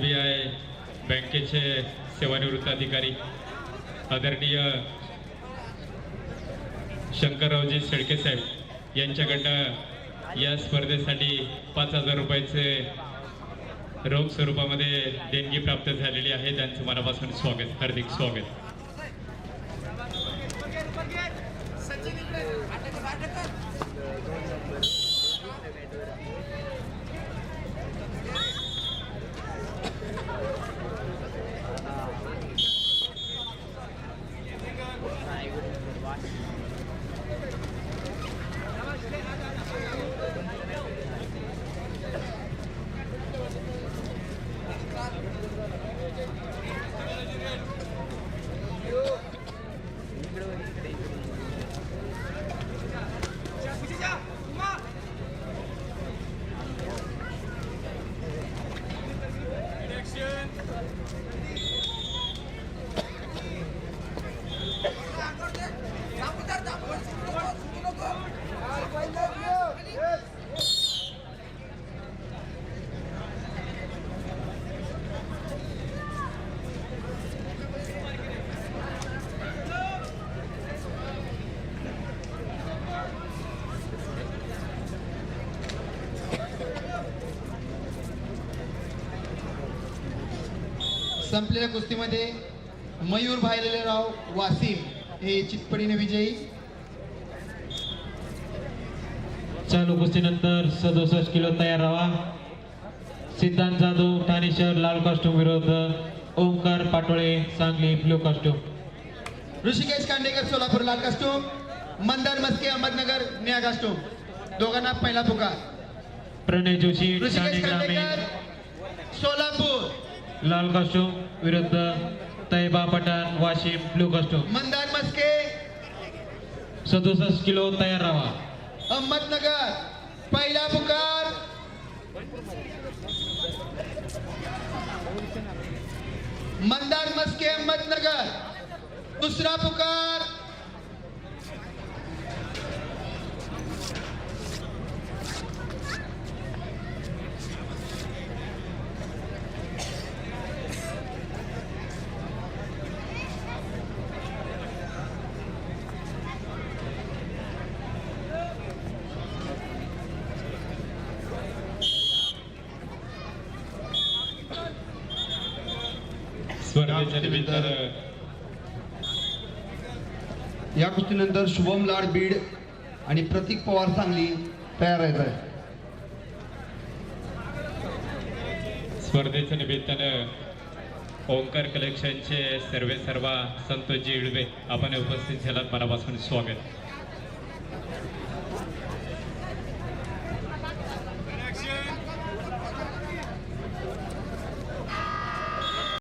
B I बँकेचे सेवानिवृत्त अधिकारी आदरणीय शंकररावजी शेळके साहेब यांच्याकडनं या स्पर्धेसाठी पाच हजार रुपयाचे रोख स्वरूपामध्ये देणगी प्राप्त झालेली आहे. त्यांचं मनापासून स्वागत हार्दिक स्वागत. संपलेल्या कुस्तीमध्ये मयूर भाईलेराव वासिम हे चितपडीने विजयी. चालू कुस्तीनंतर सदुसष्ट किलो तयार राहा. सिद्धांत जाधव ठाणे शहर लाल कॉस्ट्युम विरुद्ध ओंकार पाटोळे सांगली ब्ल्यू कॉस्ट्युम ऋषिकेश कांडेकर सोलापूर लाल कास्टूम मंदार मस्के अहमदनगर निळा कास्टूम दोघांना पहिला पुकार. प्रणय जोशी ठाणे ऋषिकेश ग्रामीण. कांडेकर सोलापूर. लाल कॉस्ट्युम विरुद्ध तैबा पठाण वाशिम ब्ल्यू कॉस्ट्युम मंदार मस्के. सदुसष्ट किलो तयार राहा. अहमदनगर पहिला पुकार. मंदार मस्के अहमदनगर. दुसरा पुकार. स्पर्धेच्या निमित्तानं या कुस्तीनंतर शुभम लाड बीड आणि प्रतीक पवार सांगली तयार आहेत. स्पर्धेच्या निमित्तानं ओंकार कलेक्शनचे सर्वे सर्वा संतोषजी इळवे आपण उपस्थित झालात. मनापासून स्वागत.